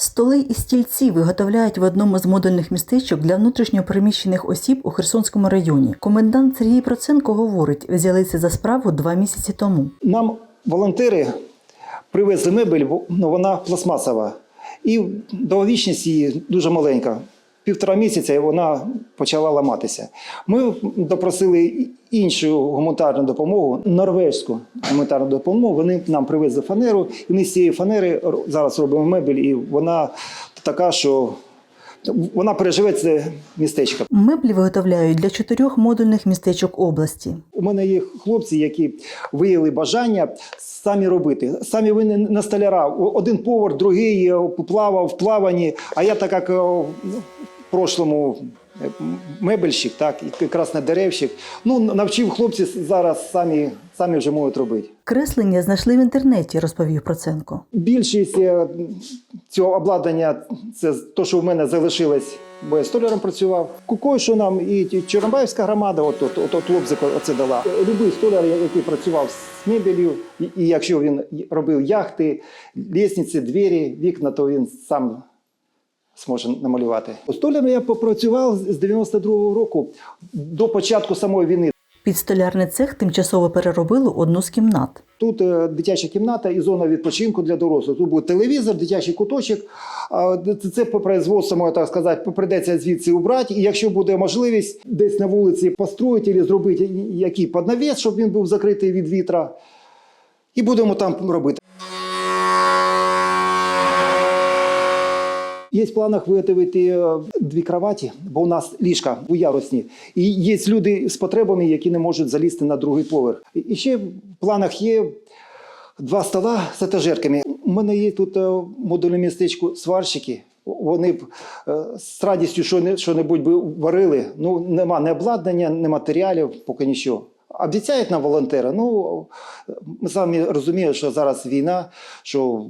Столи і стільці виготовляють в одному з модульних містечок для внутрішньопереміщених осіб у Херсонському районі. Комендант Сергій Проценко говорить, взялися за справу два місяці тому. Нам волонтери привезли мебель, ну, вона пластмасова. І довговічність її дуже маленька. Півтора місяця і вона почала ламатися. Ми допросили іншу гуманітарну допомогу, норвезьку гуманітарну допомогу. Вони нам привезли фанеру, і ми з цієї фанери зараз робимо мебель, і вона така, що вона переживе це містечко. Меблі виготовляють для чотирьох модульних містечок області. У мене є хлопці, які виявили бажання самі робити. Самі вони на столяра. Один повар, другий е, плавав в плаванні. А я так як е, прошлому е, мебельщик, так, і краснодеревщик. Ну, навчив хлопців зараз самі, самі вже можуть робити. Креслення знайшли в інтернеті, розповів Проценко. Більшість е, цього обладнання це те, що в мене залишилось, бо я столяром працював. Кукою, що нам і Чорнобаївська громада, от, от, от, от Лобзик оце дала. Любий столяр, який працював з мебелью, і, і якщо він робив яхти, лісниці, двері, вікна, то він сам зможе намалювати. Столяром я попрацював з 92-го року до початку самої війни. Під столярний цех тимчасово переробили одну з кімнат. Тут е, дитяча кімната і зона відпочинку для дорослих. Тут буде телевізор, дитячий куточок. Це- по производству, можна так сказати, прийдеться звідси убрати. І якщо буде можливість десь на вулиці построїти або зробити який поднавіс, щоб він був закритий від вітра. І будемо там робити. Є в планах виготовити е, дві кроваті, бо у нас ліжка двоярусні. І є люди з потребами, які не можуть залізти на другий поверх. І- ще в планах є два стола з етажерками. У мене є тут е, модульне містечко сварщики. Вони б е, з радістю що- що-небудь би варили. Ну, нема ні обладнання, ні матеріалів, поки нічого. Обіцяють нам волонтери. Ну, ми самі розуміємо, що зараз війна, що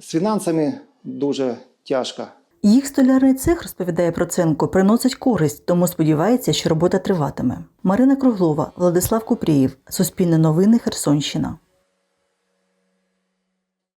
з фінансами дуже тяжко. Їх столярний цех, розповідає Проценко, приносить користь, тому сподівається, що робота триватиме. Марина Круглова, Владислав Купрієв, Суспільне новини, Херсонщина.